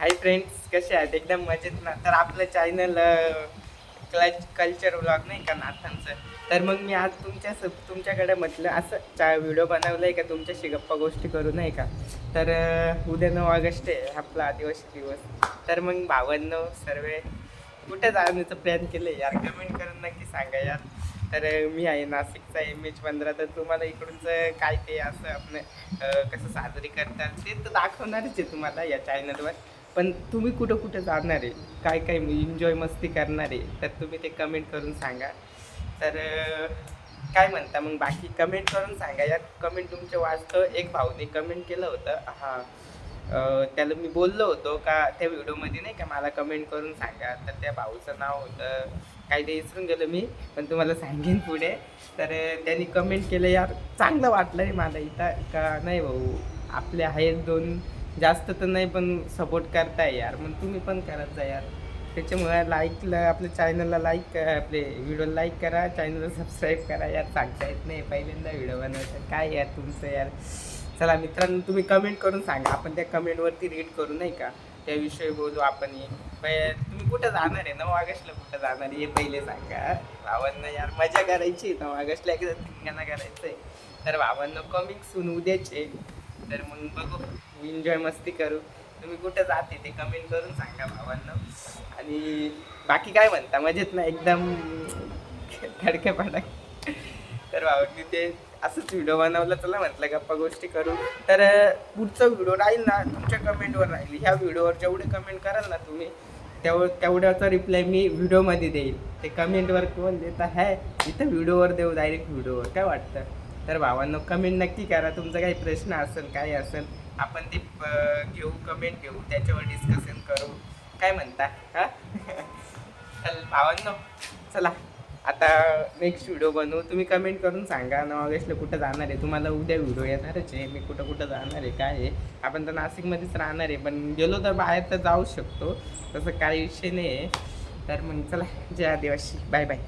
Hi friends कसे आहेत? एकदम मजेत ना? तर आपलं चॅनल कल्चर व्लॉग नाही का नाथांचं? तर मग मी आज तुमच्या स तुमच्याकडे म्हटलं असं चा व्हिडिओ बनवलं आहे का? तुमच्याशी गप्पा गोष्टी करू नाही का? तर उद्या नऊ ऑगस्ट आहे आपला आदिवासी दिवस. तर मग भावांनो सर्व कुठे जाण्याचं प्लॅन केलं यार? कमेंट करून नक्की सांगा यार. तर मी आहे नाशिकचा एम एच पंधरा तर तुम्हाला इकडूनचं काय ते असं आपण कसं साजरी करतात ते तर दाखवणारच आहे तुम्हाला या चॅनलवर पण तुम्ही कुठं कुठं जाणार आहे? काय काय एन्जॉय मस्ती करणार आहे? तर तुम्ही ते कमेंट करून सांगा. तर काय म्हणता मग बाकी? कमेंट करून सांगा. यार कमेंट तुमचे वाचतं एक भाऊने कमेंट केलं होतं. हां. त्याला मी बोललो होतो का त्या व्हिडिओमध्ये नाही का मला कमेंट करून सांगा. तर त्या भाऊचं नाव होतं काही ते विसरून गेलो मी पण तुम्हाला सांगेन पुढे. तर त्यांनी कमेंट केलं यार चांगलं वाटलं रे मला इथं. का नाही भाऊ? आपले आहेत दोन जास्त तर नाही पण सपोर्ट करताय यार. मग तुम्ही पण करत जा यार. त्याच्यामुळे लाईकला आपल्या चॅनलला लाईक आपले व्हिडिओ लाईक करा. चॅनलला सबस्क्राईब करा यार. सांगता येत नाही पहिल्यांदा व्हिडिओ बनवायचा. काय यार तुमचं यार? चला मित्रांनो तुम्ही कमेंट करून सांगा. आपण त्या कमेंटवरती रीड करू नाही का? त्याविषयी बोलू आपण हे. तुम्ही कुठं जाणार आहे? नऊ ऑगस्टला कुठं जाणार आहे? हे पहिले सांगा. भावांना यार मजा करायची नऊ ऑगस्टला एकदा धिंगाणा करायचं आहे तर भावांना कमिंग सून उद्याचे. तर मग बघू. एन्जॉय मस्ती करू. तुम्ही कुठं जाते ते कमेंट करून सांगा भावांना. आणि बाकी काय म्हणता? मजेत ना एकदम धडके पाडक तर भावांनी ते असंच व्हिडिओ बनवला. चला म्हटलं गप्पा गोष्टी करू. तर पुढचा व्हिडिओ राहील ना तुमच्या कमेंटवर राहील. ह्या व्हिडिओवर जेवढे कमेंट कराल ना तुम्ही तेव तेवढ्याचा रिप्लाय मी व्हिडिओमध्ये देईल. ते कमेंटवर कोण देता आहे? इथं व्हिडिओवर देऊ डायरेक्ट व्हिडिओवर काय वाटतं? तर भावांनो कमेंट नक्की करा. तुमचा काही प्रश्न असेल काय असेल आपण ते घेऊ कमेंट घेऊ. त्याच्यावर डिस्कशन करू. काय म्हणता? हा? चल भावांनो चला. आता नेक्स्ट व्हिडिओ बनवू. तुम्ही कमेंट करून सांगा. नऊ ऑगस्टला कुठं जाणार आहे? तुम्हाला उद्या व्हिडिओ येणारच आहे. मी कुठं कुठं जाणार आहे? काय आहे? आपण तर नाशिकमध्येच राहणार आहे. पण गेलो तर बाहेर तर जाऊ शकतो. तसं काही विषय नाही आहे. तर मग चला जय आदिवासी. Bye bye